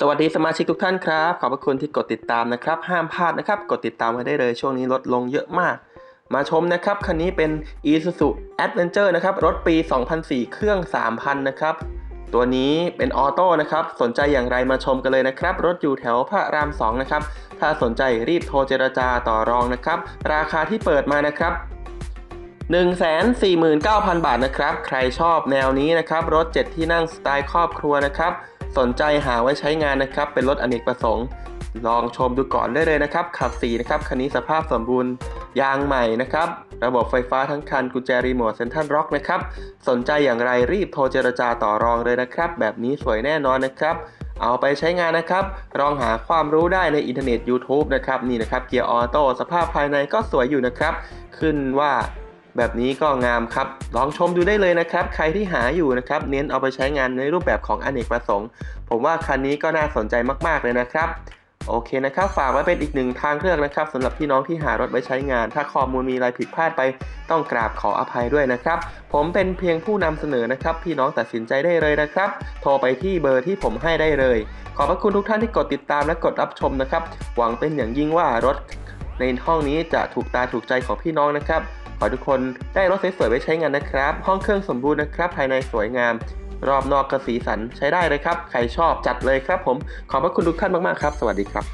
สวัสดีสมาชิกทุกท่านครับ ขอบพระคุณที่กดติดตามนะครับ ห้ามพลาดนะครับ กดติดตามไว้ได้เลยช่วงนี้ลดลงเยอะมาก มาชมนะครับ คันนี้เป็น Isuzu Adventure นะครับ รถปี 2004 เครื่อง 3,000 นะครับ ตัวนี้เป็นออโต้นะครับ สนใจอย่างไรมาชมกันเลยนะครับ รถอยู่แถวพระราม 2 นะครับ ถ้าสนใจรีบโทรเจรจาต่อรองนะครับ ราคาที่เปิดมานะครับ149,000 บาทนะครับ ใครชอบแนวนี้นะครับ รถ 7 ที่นั่งสไตล์ครอบครัวนะครับ สนใจหาไว้ใช้งานนะครับ เป็นรถอเนกประสงค์ ลองชมดูก่อนได้เลยนะครับ ขับสีนะครับ คันนี้สภาพสมบูรณ์ ยางใหม่นะครับ ระบบไฟฟ้าทั้งคัน กุญแจรีโมทเซ็นทรัลร็อกนะครับ สนใจอย่างไรรีบโทรเจรจาต่อรองเลยนะครับ แบบนี้สวยแน่นอนนะครับเอาไปใช้งานนะครับ ลองหาความรู้ได้ในอินเทอร์เน็ต YouTube นะครับ นี่นะครับ เกียร์ออโต้สภาพภายในก็สวยอยู่นะครับ ขึ้นว่า แบบนี้ก็งามครับ ลองชมดูได้เลยนะครับ ใครที่หาอยู่นะครับ เน้นเอาไปใช้งานในรูปแบบของอเนกประสงค์ ผมว่าคันนี้ก็น่าสนใจมากๆเลยนะครับ โอเคนะครับ ฝากไว้เป็นอีกหนึ่งทางเลือกนะครับสำหรับพี่น้องที่หารถไว้ใช้งาน ถ้าข้อมูลมีอะไรผิดพลาดไป ต้องกราบขออภัยด้วยนะครับ ผมเป็นเพียงผู้นำเสนอนะครับ พี่น้องตัดสินใจได้เลยนะครับ โทรไปที่เบอร์ที่ผมให้ได้เลย ขอบพระคุณทุกท่านที่กดติดตามและกดรับชมนะครับ หวังเป็นอย่างยิ่งว่ารถ ในห้องนี้จะถูกตาถูกใจของพี่น้องนะครับ ขอทุกคนได้รถสวยๆไว้ใช้งานนะครับ ห้องเครื่องสมบูรณ์นะครับ ภายในสวยงาม รอบนอกกระสีสันใช้ได้เลยครับ ใครชอบจัดเลยครับผม ขอบพระคุณทุกท่านมากๆครับ สวัสดีครับ